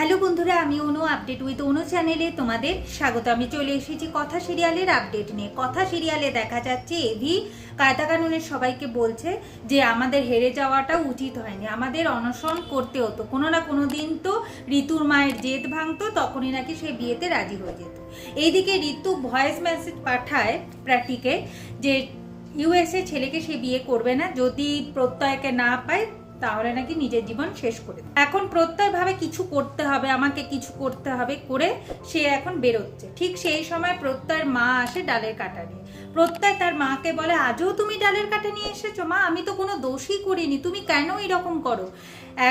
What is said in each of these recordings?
Hello বন্ধুরা, আমি অনু update with অনু চ্যানেলে তোমাদের স্বাগত। আমি চলে এসেছি কথা সিরিয়ালের আপডেট নিয়ে। কথা সিরিয়ালে দেখা যাচ্ছে এভি কায়দা কানুনের সবাইকে বলছে যে আমাদের হেরে যাওয়াটা উচিত হয়নি। আমাদের অনশন করতে হতো। কোনো না কোনো দিন তো ঋতুর মায়ের জেদ ভাঙতো, তখনই নাকি সে বিয়েতে রাজি হয়ে যেত। এইদিকে ঋতু ভয়েস মেসেজ পাঠায় প্রাটিকে যে ইউএসএ ছেলেকে সে বিয়ে করবে না, যদি প্রত্যয়কে না পায় তাহলে নাকি নিজের জীবন শেষ করে এখন প্রত্যয় ভাবে কিছু করতে হবে, আমাকে কিছু করতে হবে করে সে এখন বেরোচ্ছে। ঠিক সেই সময় প্রত্যয়ের মা আসে ডালের কাটা নিয়ে। প্রত্যয় তার মাকে বলে, আজও তুমি ডালের কাটা নিয়ে এসেছ? মা, আমি তো কোনো দোষই করিনি। তুমি কেন এরকম করো?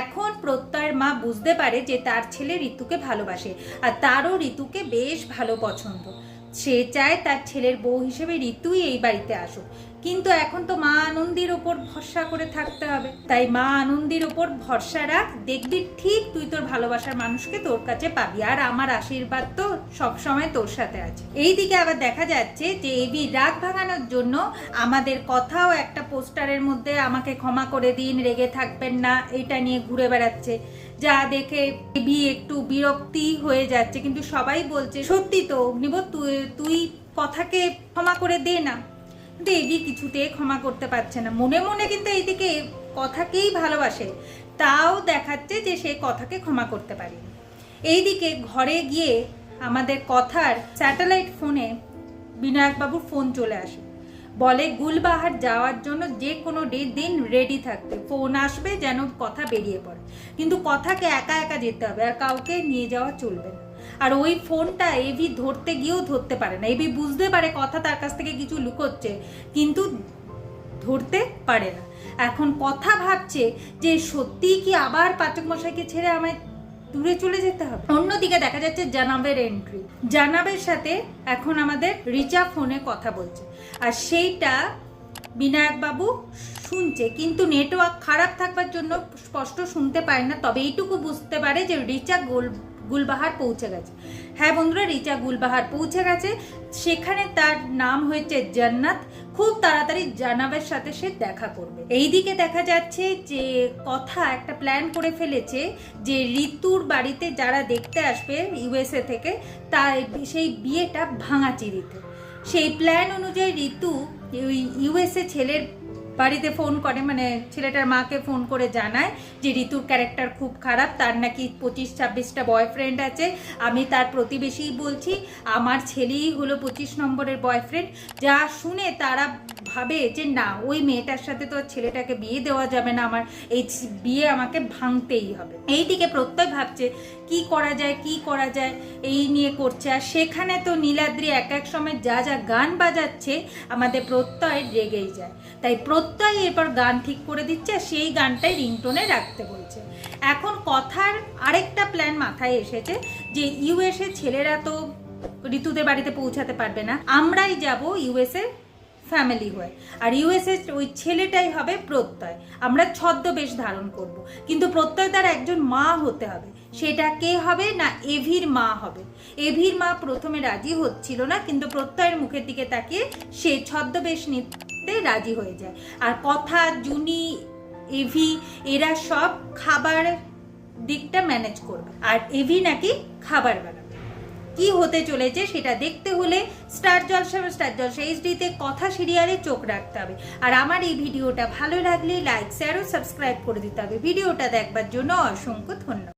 এখন প্রত্যয়ের মা বুঝতে পারে যে তার ছেলে ঋতুকে ভালোবাসে আর তারও ঋতুকে বেশ ভালো পছন্দ। সে চায় তার ছেলের বউ হিসেবে ঋতুই এই বাড়িতে আসুক। কিন্তু এখন তো মা আনন্দির ওপর ভরসা করে থাকতে হবে। তাই মা আনন্দির ওপর ভরসা রাখ, দেখবি ঠিক তুই তোর ভালোবাসার মানুষকে তোর কাছে পাবি। আর আমার আশীর্বাদ তো সবসময় তোর সাথে আছে। এইদিকে আবার দেখা যাচ্ছে যে এবি রাগ ভাঙানোর জন্য আমাদের কথাও একটা পোস্টারের মধ্যে আমাকে ক্ষমা করে দিন, রেগে থাকবেন না এটা নিয়ে ঘুরে বেড়াচ্ছে। যা দেখে এবি একটু বিরক্তি হয়ে যাচ্ছে। কিন্তু সবাই বলছে, সত্যি তো অগ্নিবোধ তুই তুই কথাকে ক্ষমা করে দে না। কিন্তু কিছুতে ক্ষমা করতে পারছে না। মনে মনে কিন্তু এইদিকে কথাকেই ভালোবাসে। তাও দেখাচ্ছে যে সে কথাকে ক্ষমা করতে পারেনি। এইদিকে ঘরে গিয়ে আমাদের কথার স্যাটেলাইট ফোনে বিনায়কবাবুর ফোন চলে আসে। বলে, গুলবাহার যাওয়ার জন্য যে কোনো ডে- দিন রেডি থাকতে। ফোন আসবে যেন কথা বেরিয়ে পড়ে। কিন্তু কথাকে একা একা যেতে হবে। আর কাউকে নিয়ে যাওয়া চলবে না। আর ওই ফোনটা এভি ধরতে গিয়েও ধরতে পারে না। এভি বুঝতে পারে কথা তার কাছ থেকে কিছু লুকোচ্ছে, কিন্তু ধরতে পারে না। এখন কথা ভাবছে যে সত্যিই কি আবার পাচক মশাইকে ছেড়ে আমায় দূরে চলে যেতে হবে? অন্যদিকে দেখা যাচ্ছে জানাবের এন্ট্রি জানাবের সাথে এখন আমাদের রিচা ফোনে কথা বলছে। আর সেইটা বিনায়কবাবু শুনছে, কিন্তু নেটওয়ার্ক খারাপ থাকবার জন্য স্পষ্ট শুনতে পারে না। তবে এইটুকু বুঝতে পারে যে রিচা গোল গুলবাহার পৌঁছে গেছে। হ্যাঁ বন্ধুরা, রিচা গুলবাহার পৌঁছে গেছে। সেখানে তার নাম হয়েছে জান্নাত। খুব তাড়াতাড়ি জানাবের সাথে সে দেখা করবে। এইদিকে দেখা যাচ্ছে যে কথা একটা প্ল্যান করে ফেলেছে যে ঋতুর বাড়িতে যারা দেখতে আসবে ইউএসএ থেকে তা সেই বিয়েটা ভাঙাচিরিতে সেই প্ল্যান অনুযায়ী ঋতু ইউএসএ ছেলের বাড়িতে ফোন করে মানে ছেলেটার মাকে ফোন করে জানায় যে ঋতুর ক্যারেক্টার খুব খারাপ, তার নাকি পঁচিশ ছাব্বিশটা বয়ফ্রেন্ড আছে। আমি তার প্রতিবেশীই বলছি, আমার ছেলেই হলো পঁচিশ নম্বরের বয়ফ্রেন্ড যা শুনে তারা ভাবে যে না, ওই মেয়েটার সাথে তো ছেলেটাকে বিয়ে দেওয়া যাবে না, আমার এই বিয়ে আমাকে ভাঙতেই হবে। এইদিকে প্রত্যয় ভাবছে, কি করা যায়, কি করা যায়, এই নিয়ে করছে। আর সেখানে তো নীলাদ্রি এক এক সময় যা যা গান বাজাচ্ছে, আমাদের প্রত্যয় রেগেই যায়। তাই প্রত্যয় এরপর গান ঠিক করে দিচ্ছে, সেই গানটাই রিংটোনে রাখতে বলছে। এখন কথার আরেকটা প্ল্যান মাথায় এসেছে যে ইউএসএ ছেলেরা তো ঋতুদের বাড়িতে পৌঁছাতে পারবে না, আমরাই যাব ইউএসএ ফ্যামিলি হয়ে। আর ইউএসএ ওই ছেলেটাই হবে প্রত্যয়। আমরা ছদ্মবেশ ধারণ করব। কিন্তু প্রত্যয় তার একজন মা হতে হবে। সেটা কে হবে না এভির মা হবে? এভির মা প্রথমে রাজি হচ্ছিল না, কিন্তু প্রত্যয়ের মুখের দিকে তাকিয়ে সে ছদ্মবেশ রাজি হয়ে যায়। আর কথা, জুনি, এভি, এরা সব খাবার দিকটা ম্যানেজ করবে। আর এভি নাকি খাবার বানাবে। কি হতে চলেছে সেটা দেখতে হলে স্টার জলসা স্টার জলসা এইচডিতে কথা সিরিয়ালে চোখ রাখতে হবে। আর আমার এই ভিডিওটা ভালো লাগলে লাইক শেয়ার ও সাবস্ক্রাইব করে দিতে হবে। ভিডিওটা দেখবার জন্য অসংখ্য ধন্যবাদ।